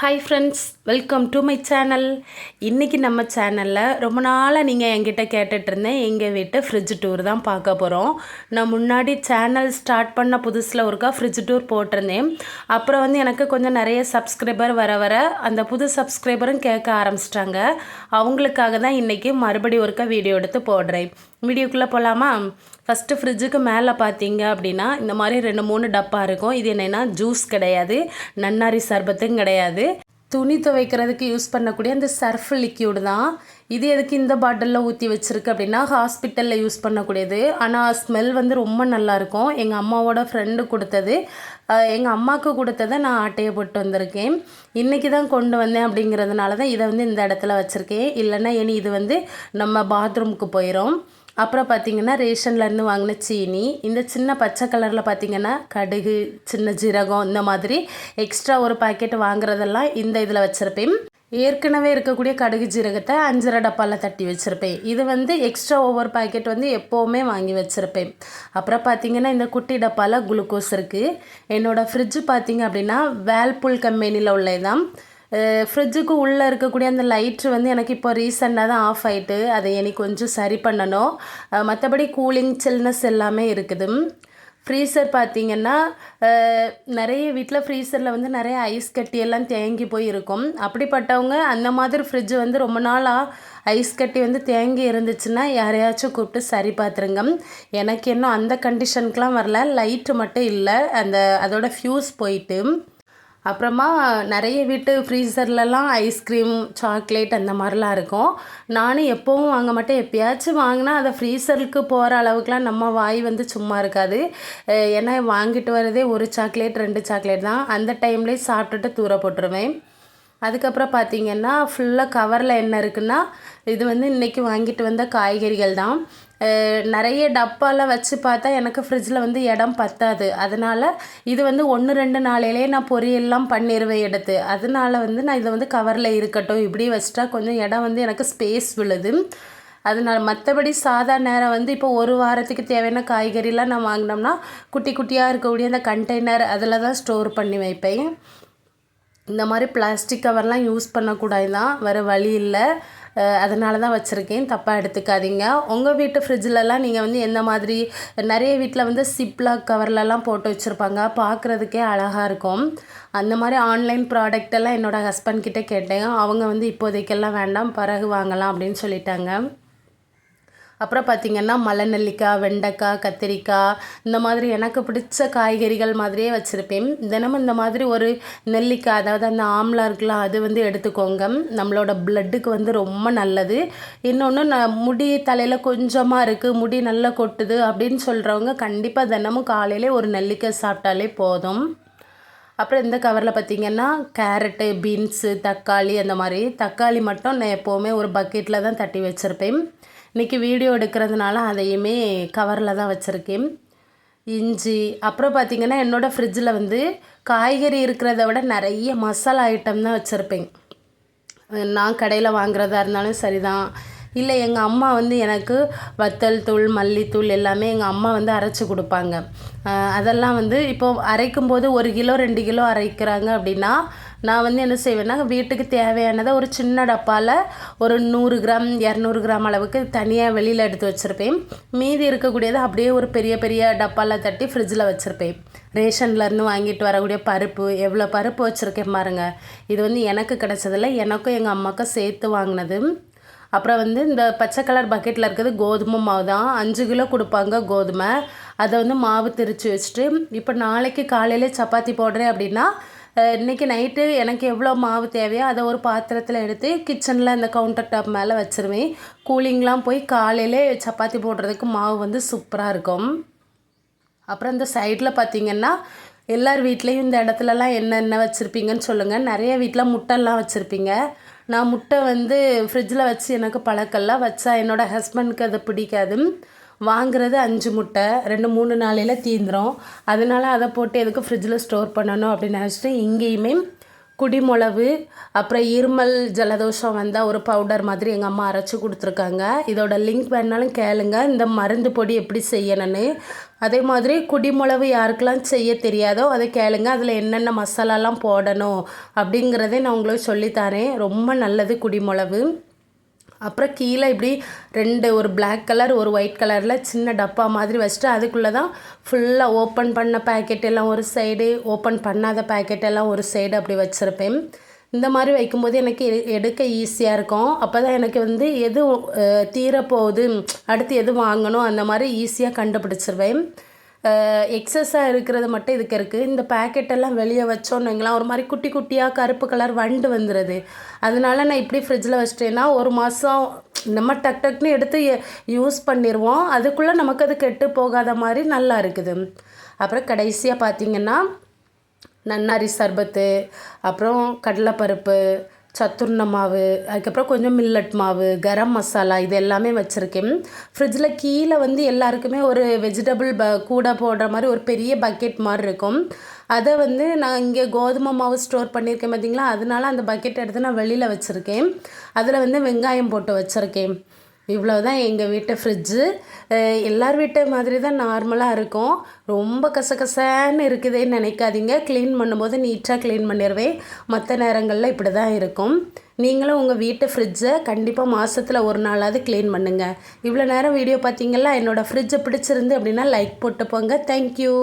Hi friends welcome to my channel இன்றைக்கி நம்ம சேனலில் ரொம்ப நாளாக நீங்கள் என்கிட்ட கேட்டுட்ருந்தேன் எங்கள் வீட்டு ஃப்ரிட்ஜ் டூர் தான் பார்க்க போகிறோம் நான் முன்னாடி சேனல் ஸ்டார்ட் பண்ண புதுசில் ஒருக்கா ஃப்ரிட்ஜ் டூர் போட்டிருந்தேன். அப்புறம் வந்து எனக்கு கொஞ்சம் நிறைய சப்ஸ்கிரைபர் வர வர அந்த புது சப்ஸ்கிரைபரும் கேட்க ஆரம்பிச்சிட்டாங்க. அவங்களுக்காக தான் இன்றைக்கி மறுபடியும் ஒருக்கா வீடியோ எடுத்து போடுறேன். வீடியோக்குள்ளே போகலாமா? ஃபஸ்ட்டு ஃப்ரிட்ஜுக்கு மேலே பார்த்தீங்க அப்படின்னா இந்த மாதிரி ரெண்டு மூணு டப்பா இருக்கும். இது என்னென்னா ஜூஸ் கிடையாது நன்னாரி சர்பத்தும் கிடையாது. துணி துவைக்கிறதுக்கு யூஸ் பண்ணக்கூடிய அந்த சர்ஃப் லிக்யூடு தான். இது எதுக்கு இந்த பாட்டிலில் ஊற்றி வச்சுருக்கு அப்படின்னா ஹாஸ்பிட்டலில் யூஸ் பண்ணக்கூடியது. ஆனால் ஸ்மெல் வந்து ரொம்ப நல்லாயிருக்கும் எங்கள் அம்மாவோட ஃப்ரெண்டு கொடுத்தது. எங்கள் அம்மாவுக்கு கொடுத்ததை நான் ஆட்டையை போட்டு வந்திருக்கேன். இன்றைக்கி தான் கொண்டு வந்தேன் அப்படிங்கிறதுனால தான் இதை வந்து இந்த இடத்துல வச்சுருக்கேன். இல்லைன்னா இனி இது வந்து நம்ம பாத்ரூமுக்கு போயிடும் அப்புறம் பார்த்திங்கன்னா ரேஷன்லேருந்து வாங்கின சீனி இந்த சின்ன பச்சை கலரில் பார்த்திங்கன்னா கடுகு சின்ன ஜீரகம் இந்த மாதிரி எக்ஸ்ட்ரா ஒரு பாக்கெட் வாங்குறதெல்லாம் இந்த இதில் வச்சுருப்பேன். ஏற்கனவே இருக்கக்கூடிய கடுகு ஜீரகத்தை அஞ்சரை டப்பாவில் தட்டி வச்சுருப்பேன். இது வந்து எக்ஸ்ட்ரா ஒவ்வொரு பாக்கெட் வந்து எப்போவுமே வாங்கி வச்சுருப்பேன். அப்புறம் பார்த்திங்கன்னா இந்த குட்டி டப்பாவில் குளுக்கோஸ் இருக்குது என்னோடய ஃப்ரிட்ஜு பார்த்திங்க அப்படின்னா வேல்புல் கம்பெனியில் உள்ளதுதான். ஃப்ரிட்ஜுக்கு உள்ளே இருக்கக்கூடிய அந்த லைட்ரு வந்து எனக்கு இப்போ ரீசெண்டாக தான் ஆஃப் ஆகிட்டு அதை எனக்கு கொஞ்சம் சரி பண்ணணும். மற்றபடி கூலிங் சில்னஸ் எல்லாமே இருக்குது. ஃப்ரீசர் பார்த்திங்கன்னா நிறைய வீட்டில் ஃப்ரீசரில் வந்து நிறைய ஐஸ் கட்டி எல்லாம் தேங்கி போய் இருக்கும் அப்படிப்பட்டவங்க அந்த மாதிரி ஃப்ரிட்ஜ் வந்து ரொம்ப நாளாக ஐஸ் கட்டி வந்து தேங்கி இருந்துச்சுன்னா யாரையாச்சும் கூப்பிட்டு சரி பார்த்துருங்க எனக்கு இன்னும் அந்த கண்டிஷனுக்கெலாம் வரல. லைட்டு மட்டும் இல்லை. அந்த அதோட ஃப்யூஸ் போயிட்டு அப்புறமா நிறைய வீட்டு ஃப்ரீசர்லலாம் ஐஸ்கிரீம் சாக்லேட் அந்த மாதிரிலாம் இருக்கும். நானும் எப்போவும் வாங்க மாட்டேன். எப்பயாச்சும் வாங்கினா அதை ஃப்ரீசருக்கு போகிற அளவுக்குலாம் நம்ம வாய் வந்து சும்மா இருக்காது. ஏன்னா வாங்கிட்டு வரதே ஒரு சாக்லேட் ரெண்டு சாக்லேட் தான். அந்த டைம்லேயே சாப்பிட்டுட்டு தூர போட்டுருவேன். அதுக்கப்புறம் பார்த்திங்கன்னா ஃபுல்லாக கவரில் என்ன இருக்குன்னா இது வந்து இன்றைக்கி வாங்கிட்டு வந்த காய்கறிகள் தான். நிறைய டப்பாலாம் வச்சு பார்த்தா எனக்கு ஃப்ரிட்ஜில் வந்து இடம் பத்தாது. அதனால் இது வந்து ஒன்று ரெண்டு நாளையிலே நான் பொரியல்லாம் பண்ணிடுவேன் எடுத்து. அதனால் வந்து நான் இதை வந்து கவரில் இருக்கட்டும். இப்படி வச்சிட்டா கொஞ்சம் இடம் வந்து எனக்கு ஸ்பேஸ் விழுது. அதனால் மற்றபடி சாதா நேரம் வந்து இப்போ ஒரு வாரத்துக்கு தேவையான காய்கறிலாம் நான் வாங்கினோம்னா குட்டி குட்டியாக இருக்கக்கூடிய அந்த கண்டெய்னர் அதில் தான் ஸ்டோர் பண்ணி வைப்பேன். இந்த மாதிரி பிளாஸ்டிக் கவர்லாம் யூஸ் பண்ணக்கூடாது தான் வேறு வழி இல்லை. அதனால தான் வச்சுருக்கேன். தப்பாக எடுத்துக்காதீங்க. உங்கள் வீட்டு ஃப்ரிட்ஜிலலாம் நீங்கள் வந்து எந்த மாதிரி நிறைய வீட்டில் வந்து சிப்லாக் கவர்லலாம் போட்டு வச்சுருப்பாங்க. பார்க்குறதுக்கே அழகாக இருக்கும். அந்த மாதிரி ஆன்லைன் ப்ராடக்ட் எல்லாம் என்னோடய ஹஸ்பண்ட் கிட்டே கேட்டேன். அவங்க வந்து இப்போதைக்கெல்லாம் வேண்டாம் பிறகு வாங்கலாம் அப்படின்னு சொல்லிட்டாங்க. அப்புறம் பார்த்திங்கன்னா மலை நெல்லிக்காய் வெண்டைக்காய் கத்திரிக்காய் இந்த மாதிரி எனக்கு பிடிச்ச காய்கறிகள் மாதிரியே வச்சுருப்பேன். தினமும் இந்த மாதிரி ஒரு நெல்லிக்காய் அதாவது அந்த ஆம்லா இருக்கலாம் அது வந்து எடுத்துக்கோங்க. நம்மளோட பிளட்டுக்கு வந்து ரொம்ப நல்லது. இன்னொன்று நான் முடி தலையில் கொஞ்சமாக இருக்குது முடி நல்லா கொட்டுது அப்படின்னு சொல்கிறவங்க கண்டிப்பாக தினமும் காலையிலே ஒரு நெல்லிக்காய் சாப்பிட்டாலே போதும். அப்புறம் இந்த கவரில் பார்த்திங்கன்னா கேரட்டு பீன்ஸு தக்காளி அந்த மாதிரி தக்காளி மட்டும் நான் எப்போவுமே ஒரு பக்கெட்டில் தான் தட்டி வச்சுருப்பேன். இன்றைக்கி வீடியோ எடுக்கிறதுனால அதையுமே கவரில் தான் வச்சுருக்கேன். இஞ்சி அப்புறம் பார்த்திங்கன்னா என்னோடய ஃப்ரிட்ஜில் வந்து காய்கறி இருக்கிறத விட நிறைய மசாலா ஐட்டம் தான் வச்சுருப்பேன். நான் கடையில் வாங்குறதா இருந்தாலும் சரி தான் இல்லை எங்கள் அம்மா வந்து எனக்கு வத்தல் தூள் மல்லித்தூள் எல்லாமே எங்கள் அம்மா வந்து அரைச்சி கொடுப்பாங்க. அதெல்லாம் வந்து இப்போது அரைக்கும் போது ஒரு கிலோ ரெண்டு கிலோ அரைக்கிறாங்க அப்படின்னா நான் வந்து என்ன செய்வேன்னா வீட்டுக்கு தேவையானதை ஒரு சின்ன டப்பாவில் ஒரு நூறு கிராம் இரநூறு கிராம் அளவுக்கு தனியாக வெளியில் எடுத்து வச்சுருப்பேன். மீதி இருக்கக்கூடியதை அப்படியே ஒரு பெரிய பெரிய டப்பாவில் தட்டி ஃப்ரிட்ஜில் வச்சுருப்பேன். ரேஷன்லேருந்து வாங்கிட்டு வரக்கூடிய பருப்பு எவ்வளோ பருப்பு வச்சுருக்கேன் பாருங்கள் இது வந்து எனக்கு கிடச்சதில்ல எனக்கும் எங்கள் அம்மாவுக்கும் சேர்த்து வாங்கினது. அப்புறம் வந்து இந்த பச்சை கலர் பக்கெட்டில் இருக்கிறது கோதுமை மாவு தான் அஞ்சு கிலோ கொடுப்பாங்க கோதுமை. அதை வந்து மாவு திரித்து வச்சுட்டு இப்போ நாளைக்கு காலையிலே சப்பாத்தி போடுறேன் அப்படின்னா இன்றைக்கி நைட்டு எனக்கு எவ்வளோ மாவு தேவையோ அதை ஒரு பாத்திரத்தில் எடுத்து கிச்சனில் அந்த கவுண்டர் டாப் மேலே வச்சுருவேன். கூலிங்லாம் போய் காலையிலே சப்பாத்தி போடுறதுக்கு மாவு வந்து சூப்பராக இருக்கும். அப்புறம் இந்த சைடில் பார்த்திங்கன்னா எல்லார் வீட்லேயும் இந்த இடத்துலலாம் என்னென்ன வச்சுருப்பீங்கன்னு சொல்லுங்கள் நிறைய வீட்டில் முட்டைலாம் வச்சுருப்பீங்க. நான் முட்டை வந்து ஃப்ரிட்ஜில் வச்சு எனக்கு பழக்கம்லாம் வச்சா என்னோடய ஹஸ்பண்டுக்கு அது பிடிக்காது. வாங்குறது அஞ்சு முட்டை ரெண்டு மூணு நாளையில் தீந்துடும் அதனால் அதை போட்டு எதுக்கு ஃப்ரிட்ஜில் ஸ்டோர் பண்ணணும் அப்படின்னு நினச்சிட்டு இங்கேயுமே குடிமிளவு அப்புறம் இருமல் ஜலதோஷம் வந்தால் ஒரு பவுடர் மாதிரி எங்கள் அம்மா அரைச்சி கொடுத்துருக்காங்க. இதோட லிங்க் வேணாலும் கேளுங்க. இந்த மருந்து பொடி எப்படி செய்யணும்னு. அதே மாதிரி குடிமிளவு யாருக்கெல்லாம் செய்ய தெரியாதோ அதை கேளுங்க. அதில் என்னென்ன மசாலாலாம் போடணும் அப்படிங்கிறதே நான் உங்களுக்கு சொல்லித்தரேன் ரொம்ப நல்லது குடிமிளவு. அப்புறம் கீழே இப்படி ரெண்டு ஒரு பிளாக் கலர் ஒரு ஒயிட் கலரில் சின்ன டப்பா மாதிரி வச்சுட்டு அதுக்குள்ளே தான் ஃபுல்லாக ஓப்பன் பண்ண பேக்கெட் எல்லாம் ஒரு சைடு ஓப்பன் பண்ணாத பேக்கெட் எல்லாம் ஒரு சைடு அப்படி வச்சுருப்பேன். இந்த மாதிரி வைக்கும்போது எனக்கு எடுக்க ஈஸியாக இருக்கும். அப்போ தான் எனக்கு வந்து எது தீரப்போகுது அடுத்து எது வாங்கணும் அந்த மாதிரி ஈஸியாக கண்டுபிடிச்சிருவேன். எக்ஸஸாக இருக்கிறது மட்டும் இதுக்கு இருக்குது இந்த பாக்கெட்டெல்லாம் வெளியே வச்சோன்னு வைங்களேன் ஒரு மாதிரி குட்டி குட்டியாக கருப்பு கலர் வண்டு வந்துடுது அதனால நான் இப்படி ஃப்ரிட்ஜில் வச்சிட்டேன்னா ஒரு மாதம் நம்ம டக் டக்னு எடுத்து யூஸ் பண்ணிடுவோம் அதுக்குள்ளே நமக்கு அது கெட்டு போகாத மாதிரி நல்லா இருக்குது. அப்புறம் கடைசியாக பார்த்தீங்கன்னா நன்னாரி சர்பத்து அப்புறம் கடலைப்பருப்பு சத்துர்ண மாவு அதுக்கப்புறம் கொஞ்சம் மில்லட் மாவு கரம் மசாலா இது எல்லாமே வச்சுருக்கேன். ஃப்ரிட்ஜில் கீழே வந்து எல்லாருக்குமே ஒரு வெஜிடபிள் ப கூடை போடுற மாதிரி ஒரு பெரிய பக்கெட் மாதிரி இருக்கும். அதை வந்து நான் இங்கே கோதுமை மாவு ஸ்டோர் பண்ணியிருக்கேன் பார்த்தீங்களா அதனால அந்த பக்கெட் எடுத்து நான் வெளியில் வச்சுருக்கேன். அதில் வந்து வெங்காயம் போட்டு வச்சுருக்கேன். இவ்வளோ தான் எங்கள் வீட்டு ஃப்ரிட்ஜு எல்லார் வீட்டு மாதிரி தான் நார்மலாக இருக்கும். ரொம்ப கசகசன்னு இருக்குதுன்னு நினைக்காதீங்க. க்ளீன் பண்ணும்போது நீட்டாக க்ளீன் பண்ணிடுவேன் மற்ற நேரங்களில் இப்படி தான் இருக்கும். நீங்களும் உங்கள் வீட்டு ஃப்ரிட்ஜை கண்டிப்பாக மாதத்தில் ஒரு நாளாவது க்ளீன் பண்ணுங்கள் இவ்வளோ நேரம் வீடியோ பார்த்தீங்களா? என்னோடய ஃப்ரிட்ஜை பிடிச்சிருந்து அப்படின்னா லைக் போட்டு போங்க. தேங்க்யூ